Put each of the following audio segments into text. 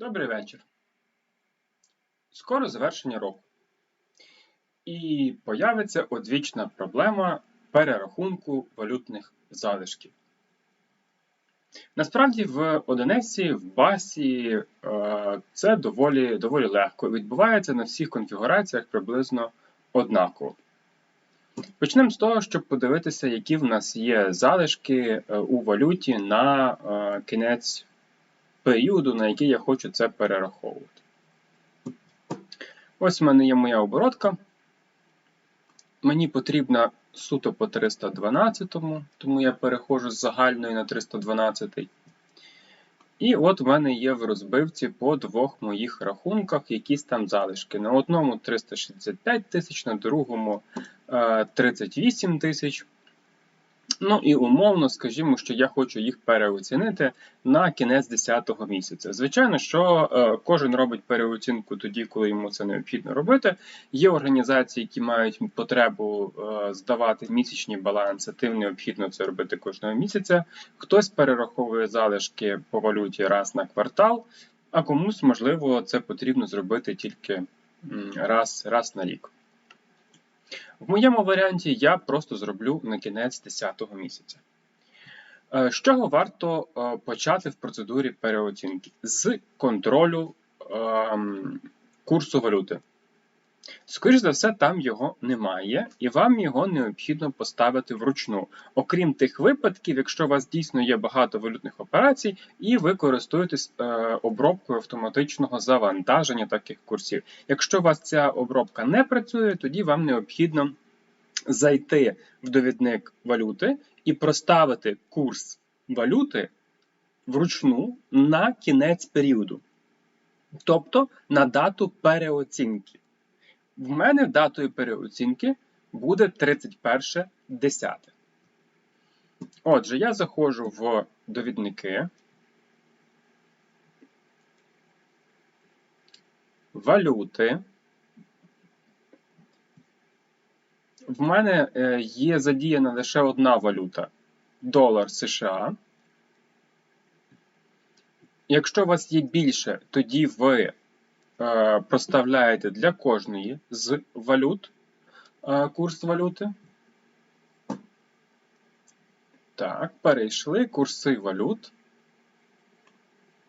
Добрий вечір. Скоро завершення року. І появиться одвічна проблема перерахунку валютних залишків. Насправді, в Одинесі, в басі е, це доволі доволі легко. Відбувається на всіх конфігураціях приблизно однаково. Почнемо з того, щоб подивитися, які в нас є залишки е, у валюті на е, кінець періоду, на який я хочу це перераховувати. Ось в мене є моя оборотка. Мені потрібна суто по 312, тому я переходжу з загальної на 312. І от в мене є в розбивці по двох моїх рахунках якісь там залишки. На одному 365 тисяч, на другому 38 е, тисяч. Ну і умовно, скажімо, що я хочу їх переоцінити на кінець 10-го місяця. Звичайно, що е, кожен робить переоцінку тоді, коли йому це необхідно робити. Є організації, які мають потребу е, здавати місячні баланси, тим необхідно це робити кожного місяця. Хтось перераховує залишки по валюті раз на квартал, а комусь, можливо, це потрібно зробити тільки раз, раз на рік. В моєму варіанті я просто зроблю на кінець 10 місяця. Е, з чого варто е, почати в процедурі переоцінки? З контролю ем, курсу валюти. Скоріше за все, там його немає, і вам його необхідно поставити вручну. Окрім тих випадків, якщо у вас дійсно є багато валютних операцій, і ви користуєтесь е, обробкою автоматичного завантаження таких курсів. Якщо у вас ця обробка не працює, тоді вам необхідно зайти в довідник валюти і проставити курс валюти вручну на кінець періоду, тобто на дату переоцінки. В мене датою переоцінки буде 31.10. Отже, я заходжу в довідники. Валюти. В мене е, є задіяна лише одна валюта долар США. Якщо у вас є більше, тоді ви проставляєте для кожної з валют е, курс валюти. Так, перейшли курси валют.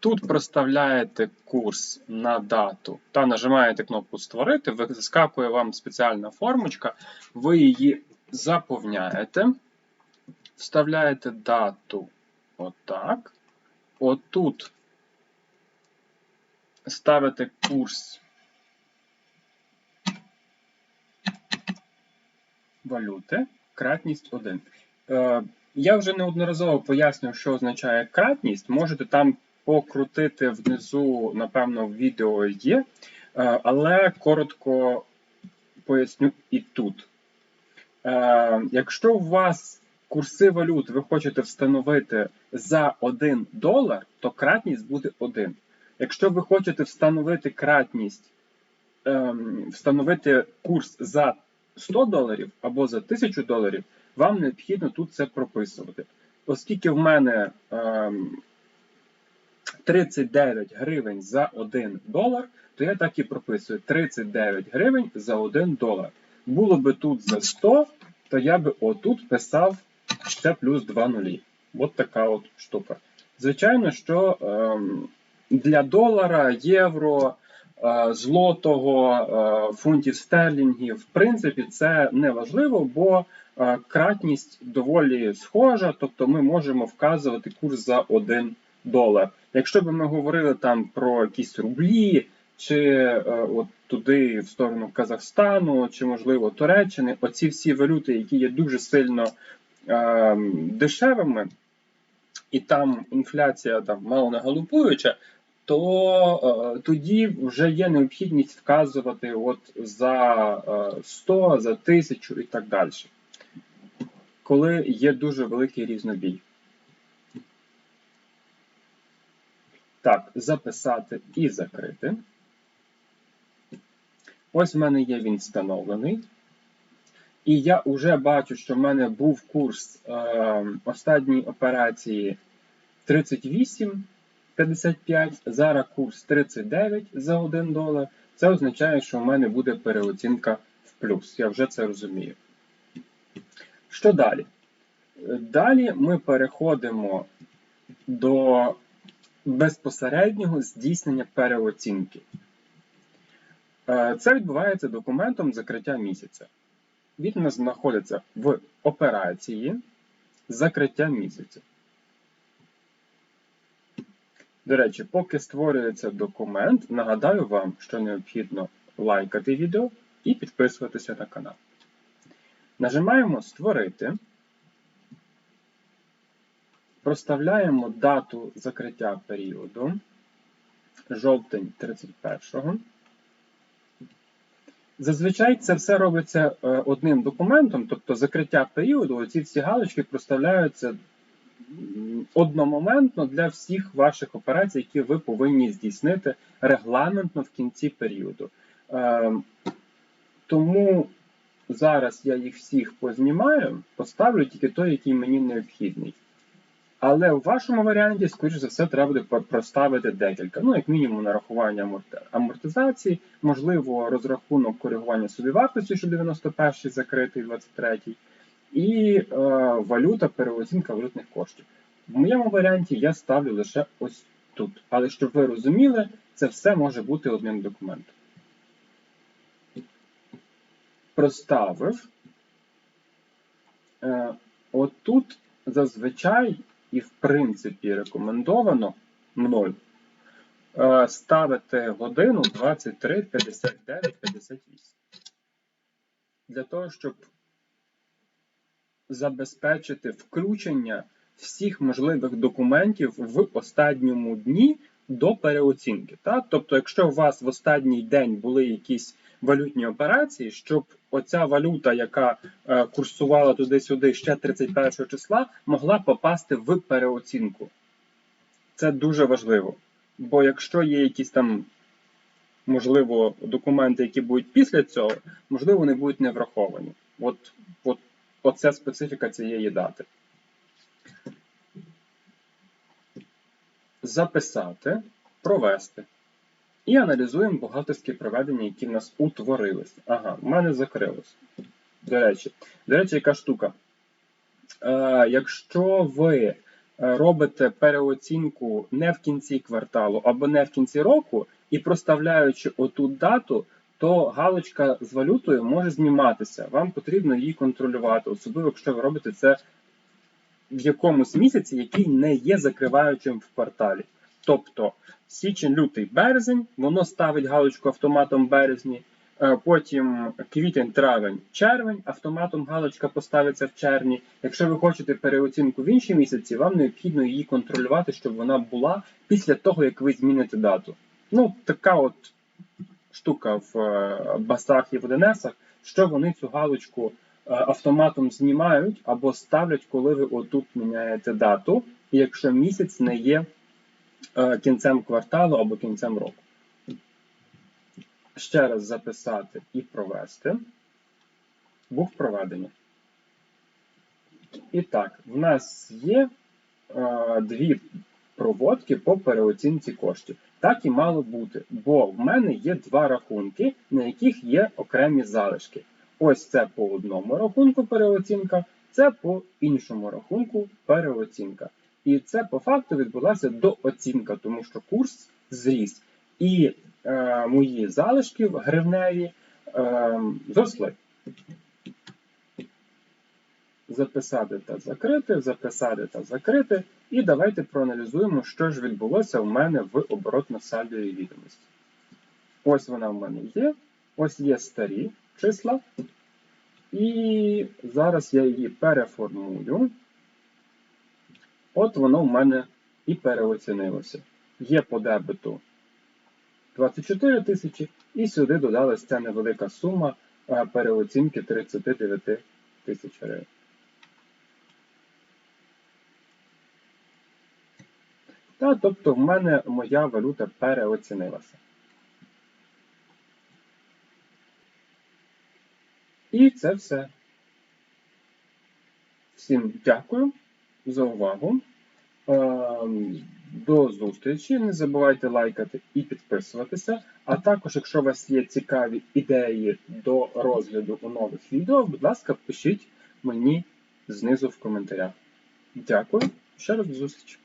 Тут проставляєте курс на дату та нажимаєте кнопку Створити, вискакує вам спеціальна формочка, ви її заповняєте, вставляєте дату отак. Отут ставите курс валюти, кратність 1. Е, я вже неодноразово пояснював, що означає кратність. Можете там покрутити внизу, напевно, в відео є, е, але коротко поясню і тут. Е, якщо у вас курси валют ви хочете встановити за 1 долар, то кратність буде 1. Якщо ви хочете встановити кратність, ем, встановити курс за 100 доларів або за 1000 доларів, вам необхідно тут це прописувати. Оскільки в мене ем, 39 гривень за 1 долар, то я так і прописую 39 гривень за 1 долар. Було би тут за 100, то я би отут писав ще плюс 2 нулі. От така от штука. Звичайно, що. Ем, для долара, євро, е, злотого, е, фунтів стерлінгів, в принципі, це не важливо, бо е, кратність доволі схожа, тобто ми можемо вказувати курс за 1 долар. Якщо б ми говорили там про якісь рублі, чи от туди, в сторону Казахстану, чи, можливо, Туреччини, оці всі валюти, які є дуже сильно е, дешевими, і там інфляція там мало не галопуюча, то е, тоді вже є необхідність вказувати от за е, 100, за 1000 і так далі. Коли є дуже великий різнобій. Так, записати і закрити. Ось в мене є він встановлений. І я вже бачу, що в мене був курс е, останньої операції 38. 55, зараз курс 39 за 1 долар. Це означає, що в мене буде переоцінка в плюс. Я вже це розумію. Що далі? Далі ми переходимо до безпосереднього здійснення переоцінки. Е, Це відбувається документом закриття місяця. Він у нас знаходиться в операції закриття місяця. До речі, поки створюється документ, нагадаю вам, що необхідно лайкати відео і підписуватися на канал. Нажимаємо Створити. Проставляємо дату закриття періоду. Жовтень 31-го. Зазвичай це все робиться е, одним документом, тобто закриття періоду, оці всі галочки проставляються одномоментно для всіх ваших операцій, які ви повинні здійснити регламентно в кінці періоду. Е, тому зараз я їх всіх познімаю, поставлю тільки той, який мені необхідний. Але у вашому варіанті, скоріш за все, треба буде проставити декілька. Ну, як мінімум, нарахування амортизації, можливо, розрахунок коригування собівартості, що 91-й закритий, 23-й, і е, валюта, переоцінка валютних коштів. В моєму варіанті я ставлю лише ось тут. Але щоб ви розуміли, це все може бути одним документом. Проставив. Е, Отут зазвичай і, в принципі, рекомендовано мною е, ставити годину 23, 59, 58. Для того, щоб забезпечити включення всіх можливих документів в останньому дні до переоцінки. Так? Тобто, якщо у вас в останній день були якісь валютні операції, щоб оця валюта, яка е, курсувала туди-сюди ще 31 числа, могла попасти в переоцінку. Це дуже важливо. Бо якщо є якісь там, можливо, документи, які будуть після цього, можливо, вони будуть не враховані. От, от Оце специфіка цієї дати. Записати, провести. І аналізуємо бухгалтерські проведення, які в нас утворилися. Ага, в мене закрилось. До речі, до речі, яка штука? Е, Якщо ви робите переоцінку не в кінці кварталу або не в кінці року, і проставляючи оту дату, то галочка з валютою може зніматися. Вам потрібно її контролювати, особливо, якщо ви робите це в якомусь місяці, який не є закриваючим в кварталі. Тобто січень, лютий, березень, воно ставить галочку автоматом березні. Е, потім квітень, травень, червень, автоматом галочка поставиться в червні. Якщо ви хочете переоцінку в інші місяці, вам необхідно її контролювати, щоб вона була після того, як ви зміните дату. Ну, така от штука в е, басах і в ДНСах, що вони цю галочку е, автоматом знімають або ставлять, коли ви отут міняєте дату, якщо місяць не є кінцем кварталу або кінцем року. Ще раз записати і провести. Був проведення. І так, в нас є е, дві проводки по переоцінці коштів. Так і мало бути, бо в мене є два рахунки, на яких є окремі залишки. Ось це по одному рахунку переоцінка, це по іншому рахунку переоцінка. І це по факту відбулася дооцінка, тому що курс зріс. І е, мої залишки в гривневі е, зросли записати та закрити, записати та закрити. І давайте проаналізуємо, що ж відбулося в мене в оборотно-сальдовій відомості. Ось вона в мене є. Ось є старі числа. І зараз я її переформую. От воно в мене і переоцінилося. Є по дебету 24 тисячі, і сюди додалася ця невелика сума переоцінки 39 тисяч гривень. Та, тобто в мене моя валюта переоцінилася. І це все. Всім дякую за увагу. Ем, До зустрічі. Не забувайте лайкати і підписуватися. А також, якщо у вас є цікаві ідеї до розгляду у нових відео, будь ласка, пишіть мені знизу в коментарях. Дякую. Ще раз до зустрічі.